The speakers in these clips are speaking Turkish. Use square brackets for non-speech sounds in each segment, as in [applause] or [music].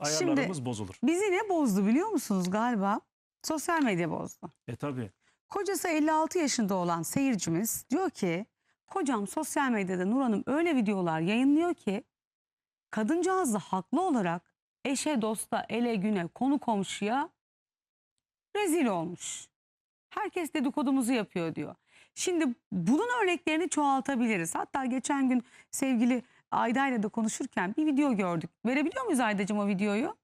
ayarlarımız bozulur. Bizi ne bozdu biliyor musunuz galiba? Sosyal medya bozdu. E tabii. Kocası 56 yaşında olan seyircimiz diyor ki kocam sosyal medyada Nur Hanım öyle videolar yayınlıyor ki kadıncağız da haklı olarak eşe dosta ele güne konu komşuya rezil olmuş. Herkes dedikodumuzu yapıyor diyor. Şimdi bunun örneklerini çoğaltabiliriz. Hatta geçen gün sevgili Ayda ile de konuşurken bir video gördük. Verebiliyor muyuz Aydacığım o videoyu?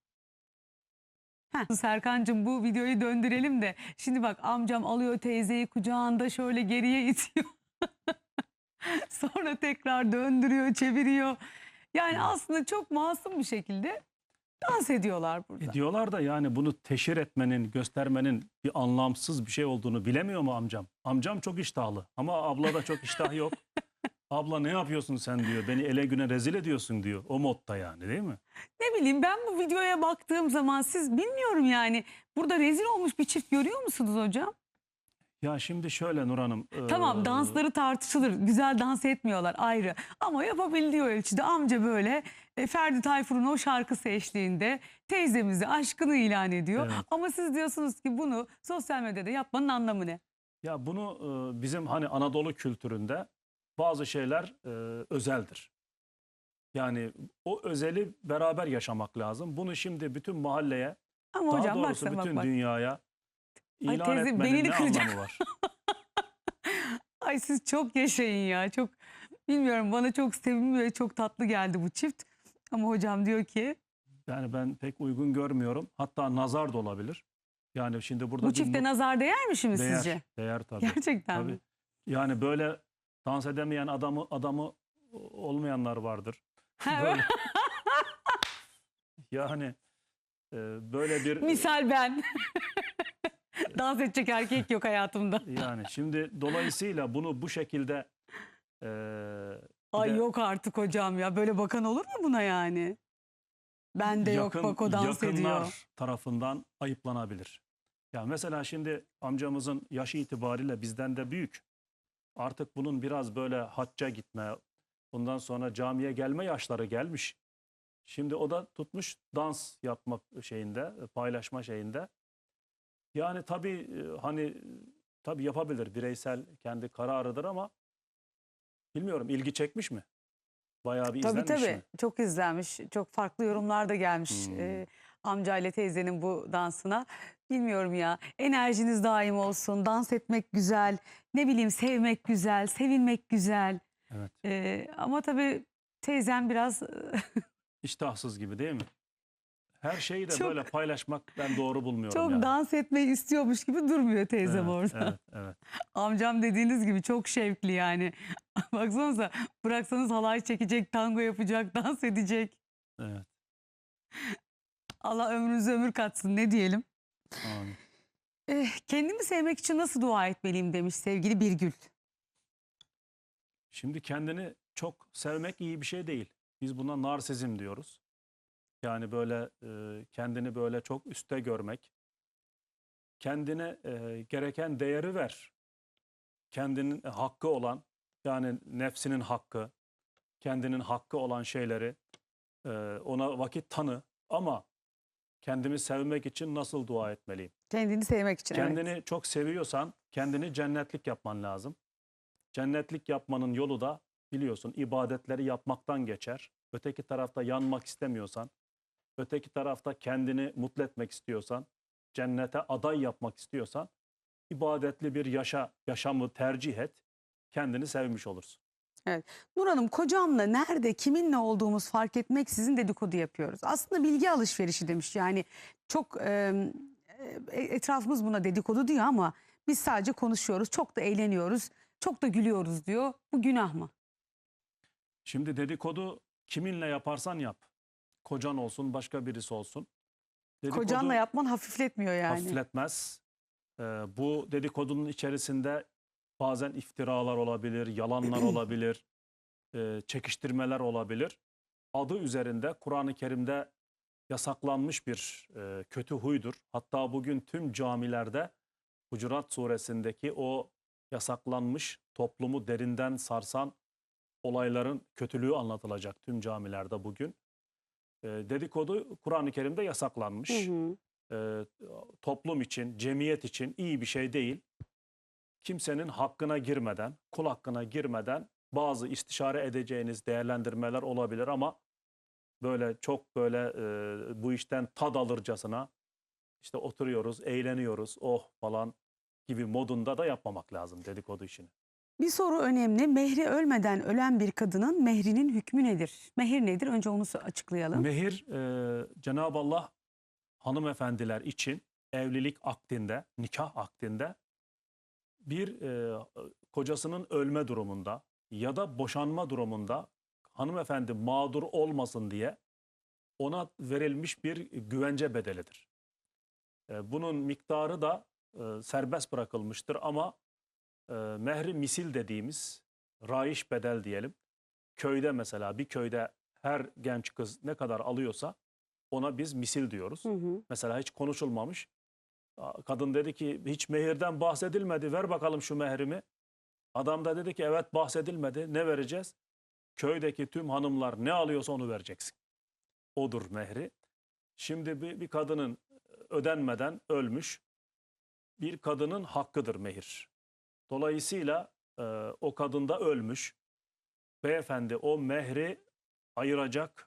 Heh, Serkan'cığım bu videoyu döndürelim de. Şimdi bak amcam alıyor teyzeyi kucağında şöyle geriye itiyor. [laughs] Sonra tekrar döndürüyor, çeviriyor. Yani aslında çok masum bir şekilde dans ediyorlar burada. E diyorlar da yani bunu teşhir etmenin, göstermenin bir anlamsız bir şey olduğunu bilemiyor mu amcam? Amcam çok iştahlı ama ablada çok iştah yok. Abla ne yapıyorsun sen diyor. Beni ele güne rezil ediyorsun diyor. O modda yani değil mi? Ne bileyim ben bu videoya baktığım zaman siz bilmiyorum yani burada rezil olmuş bir çift görüyor musunuz hocam? Ya şimdi şöyle Nur Hanım. Tamam eee, dansları tartışılır. Güzel dans etmiyorlar ayrı. Ama yapabildiği ölçüde amca böyle e, Ferdi Tayfur'un o şarkısı eşliğinde teyzemize aşkını ilan ediyor. Evet. Ama siz diyorsunuz ki bunu sosyal medyada yapmanın anlamı ne? Ya bunu eee, bizim hani Anadolu kültüründe bazı şeyler eee, özeldir. Yani o özeli beraber yaşamak lazım. Bunu şimdi bütün mahalleye, Ama daha hocam doğrusu baksana bak bütün bak. dünyaya Ay ilan teyze, etmenin belini ne kıracak. anlamı var? [laughs] Ay siz çok yaşayın ya. Çok bilmiyorum bana çok sevimli ve çok tatlı geldi bu çift. Ama hocam diyor ki Yani ben pek uygun görmüyorum. Hatta nazar da olabilir. Yani şimdi burada bu bir çifte nazar değer mi şimdi değer, sizce? değer tabii. Gerçekten tabii. mi? Yani böyle dans edemeyen adamı adamı olmayanlar vardır. [laughs] Böyle. [laughs] yani e, böyle bir Misal ben. [laughs] Dans edecek erkek yok hayatımda. yani şimdi dolayısıyla bunu bu şekilde e, Ay de yok artık hocam ya. Böyle bakan olur mu buna yani? Ben de yok yakın- bak o dans yakınlar ediyor. tarafından ayıplanabilir. Ya mesela şimdi amcamızın yaşı itibariyle bizden de büyük. Artık bunun biraz böyle hacca gitme, ondan sonra camiye gelme yaşları gelmiş. Şimdi o da tutmuş dans yapmak şeyinde, paylaşma şeyinde. Yani tabii e, hani tabii yapabilir bireysel kendi kararıdır ama bilmiyorum ilgi çekmiş mi? Bayağı bir Tabii izlenmiş tabii. mi? Çok izlenmiş. Çok farklı yorumlar da gelmiş. Hmm. Ee, amcayla teyzenin bu dansına. Bilmiyorum ya. Enerjiniz daim olsun. Dans etmek güzel. Ne bileyim sevmek güzel. Sevilmek güzel. Evet. Ee, ama tabii teyzem biraz [laughs] İştahsız gibi değil mi? Her şeyi de Çok- böyle paylaşmak ben doğru bulmuyorum çok yani. dans etmeyi istiyormuş gibi durmuyor teyzem evet, orada. Evet, evet. [laughs] Amcam dediğiniz gibi çok şevkli yani. [laughs] Baksanıza bıraksanız halay çekecek, tango yapacak, dans edecek. evet. Allah ömrünüze ömür katsın ne diyelim. Amin. Eh, kendimi sevmek için nasıl dua etmeliyim demiş sevgili Birgül. Şimdi kendini çok sevmek iyi bir şey değil. Biz buna narsizm diyoruz. Yani böyle e, kendini böyle çok üste görmek. Kendine e, gereken değeri ver. Kendinin hakkı olan yani nefsinin hakkı, kendinin hakkı olan şeyleri e, ona vakit tanı. Ama kendimi sevmek için nasıl dua etmeliyim? Kendini sevmek için. evet. Kendini çok seviyorsan kendini cennetlik yapman lazım. Cennetlik yapmanın yolu da biliyorsun ibadetleri yapmaktan geçer. Öteki tarafta yanmak istemiyorsan, öteki tarafta kendini mutlu etmek istiyorsan, cennete aday yapmak istiyorsan ibadetli bir yaşa yaşamı tercih et. Kendini sevmiş olursun. Nur Hanım kocamla nerede kiminle olduğumuz fark etmeksizin dedikodu yapıyoruz. Aslında bilgi alışverişi demiş yani çok e, e, etrafımız buna dedikodu diyor ama biz sadece konuşuyoruz çok da eğleniyoruz çok da gülüyoruz diyor. Bu günah mı? Şimdi dedikodu kiminle yaparsan yap. Kocan olsun, başka birisi olsun. Dedikodu- Kocanla yapman hafifletmiyor yani. hafifletmez. Ee, bu dedikodunun içerisinde bazen iftiralar olabilir, yalanlar [clears throat] olabilir, e, çekiştirmeler olabilir. Adı üzerinde Kur'an-ı Kerim'de yasaklanmış bir e, kötü huydur. Hatta bugün tüm camilerde Hucurat suresindeki o yasaklanmış toplumu derinden sarsan olayların kötülüğü anlatılacak tüm camilerde bugün. E, dedikodu Kur'an-ı Kerim'de yasaklanmış. Hı hı. E, toplum için, cemiyet için iyi bir şey değil. Kimsenin hakkına girmeden, kul hakkına girmeden bazı istişare edeceğiniz değerlendirmeler olabilir ama böyle çok böyle e, bu işten tad alırcasına işte oturuyoruz, eğleniyoruz, oh falan gibi modunda da yapmamak lazım dedikodu işini. Bir soru önemli. Mehri ölmeden ölen bir kadının mehrinin hükmü nedir? Mehir nedir? Önce onu açıklayalım. Mehir e, Cenab-ı Allah hanımefendiler için evlilik akdinde, nikah akdinde bir e, kocasının ölme durumunda ya da boşanma durumunda hanımefendi mağdur olmasın diye ona verilmiş bir güvence bedelidir. E, bunun miktarı da e, serbest bırakılmıştır ama e, mehri misil dediğimiz raiş bedel diyelim. Köyde mesela bir köyde her genç kız ne kadar alıyorsa ona biz misil diyoruz. Hı hı. Mesela hiç konuşulmamış. Kadın dedi ki hiç mehirden bahsedilmedi ver bakalım şu mehrimi. Adam da dedi ki evet bahsedilmedi ne vereceğiz? Köydeki tüm hanımlar ne alıyorsa onu vereceksin. Odur mehri. Şimdi bir, bir kadının ödenmeden ölmüş bir kadının hakkıdır mehir. Dolayısıyla e, o kadın da ölmüş. Beyefendi o mehri ayıracak,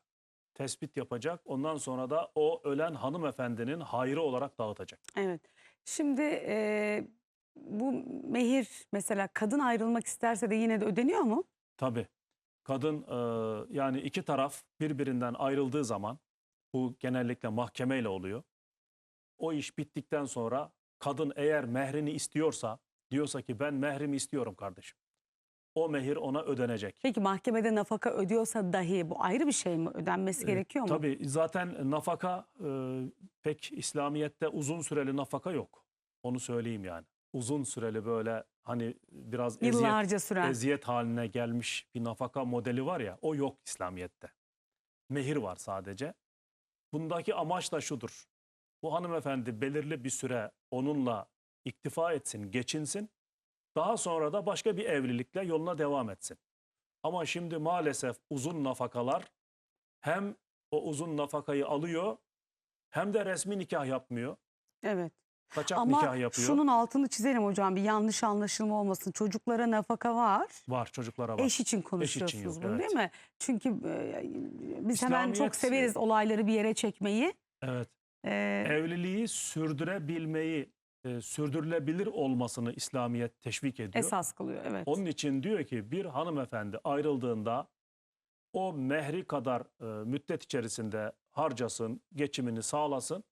tespit yapacak. Ondan sonra da o ölen hanımefendinin hayrı olarak dağıtacak. Evet. Şimdi e, bu mehir mesela kadın ayrılmak isterse de yine de ödeniyor mu? Tabii. Kadın e, yani iki taraf birbirinden ayrıldığı zaman bu genellikle mahkemeyle oluyor. O iş bittikten sonra kadın eğer mehrini istiyorsa diyorsa ki ben mehrimi istiyorum kardeşim. O mehir ona ödenecek. Peki mahkemede nafaka ödüyorsa dahi bu ayrı bir şey mi? Ödenmesi E, gerekiyor mu? Tabii zaten nafaka e, pek İslamiyet'te uzun süreli nafaka yok. Onu söyleyeyim yani. Uzun süreli böyle hani biraz eziyet, Yıllarca süren. eziyet haline gelmiş bir nafaka modeli var ya o yok İslamiyet'te. Mehir var sadece. Bundaki amaç da şudur. Bu hanımefendi belirli bir süre onunla iktifa etsin, geçinsin. Daha sonra da başka bir evlilikle yoluna devam etsin. Ama şimdi maalesef uzun nafakalar hem o uzun nafakayı alıyor hem de resmi nikah yapmıyor. Evet. Kaçak Ama nikah yapıyor. şunun altını çizelim hocam bir yanlış anlaşılma olmasın. Çocuklara nafaka var. Var çocuklara var. Eş için konuşuyorsunuz yok, bunu evet. değil mi? Çünkü e, biz hemen çok severiz olayları bir yere çekmeyi. Evet. Ee, Evliliği sürdürebilmeyi, e, sürdürülebilir olmasını İslamiyet teşvik ediyor. esas kılıyor evet. Onun için diyor ki bir hanımefendi ayrıldığında o mehri kadar e, müddet içerisinde harcasın, geçimini sağlasın.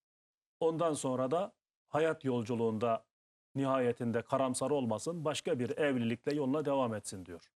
Ondan sonra da hayat yolculuğunda nihayetinde karamsar olmasın, başka bir evlilikle yoluna devam etsin diyor.